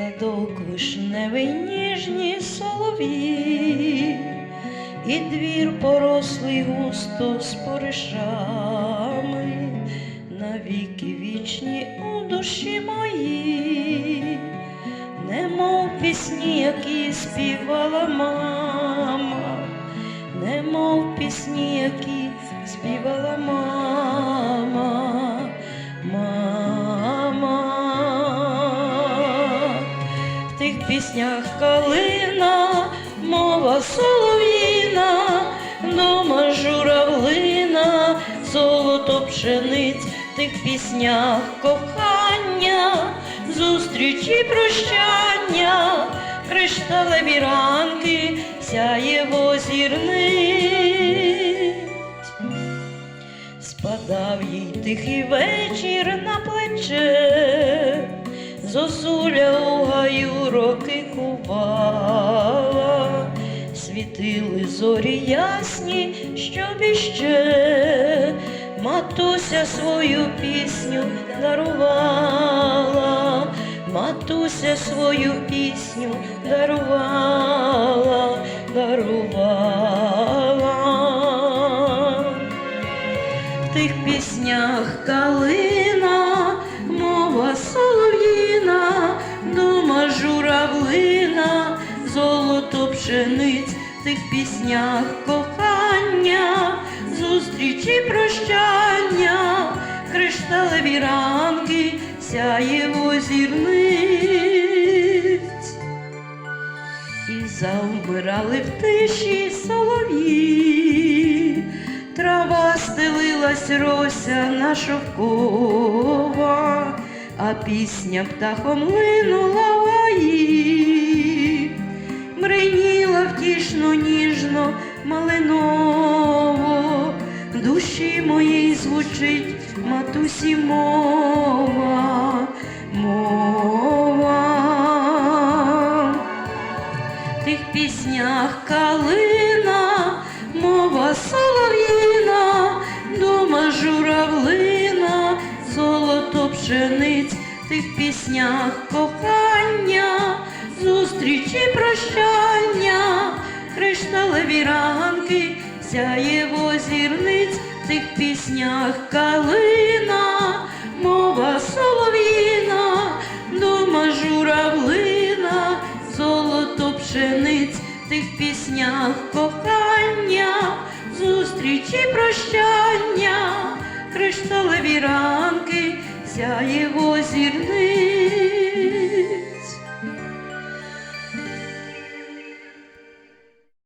квіток вишневий ніжні солові, і двір порослий густо споришами, навіки вічні у душі мої, немов пісні, які співала мама, немов пісні, які співала мама, тих піснях калина, мова солов'їна, дома журавлина, золото пшениць, тих піснях кохання, зустрічі прощання, кришталеві ранки, сяєво зірниць. Спадав їй тихий вечір на плече, зозуля у гаю роки кувала, світили зорі ясні, щоб іще матуся свою пісню дарувала, матуся свою пісню дарувала, дарувала. В тих піснях калина, пшениць, в тих піснях кохання, зустрічі прощання, кришталеві ранки, сяєво зірниць. І завмирали в тиші солов'ї, трава стелилась рося на шовкова, а пісня птахом линула в гаї, мриніла втішно, ніжно, малиново, душі моїй звучить матусі мова, мова. В тих піснях калина, мова солов'їна, дома журавлина, золото пшениць, тих піснях кохання, зустрічі прощання, кришталеві ранки, сяєво зірниць, в тих піснях калина, мова солов'їна, дома журавлина, золото пшениць, в тих піснях кохання, зустрічі прощання, кришталеві ранки, сяєво зірниць.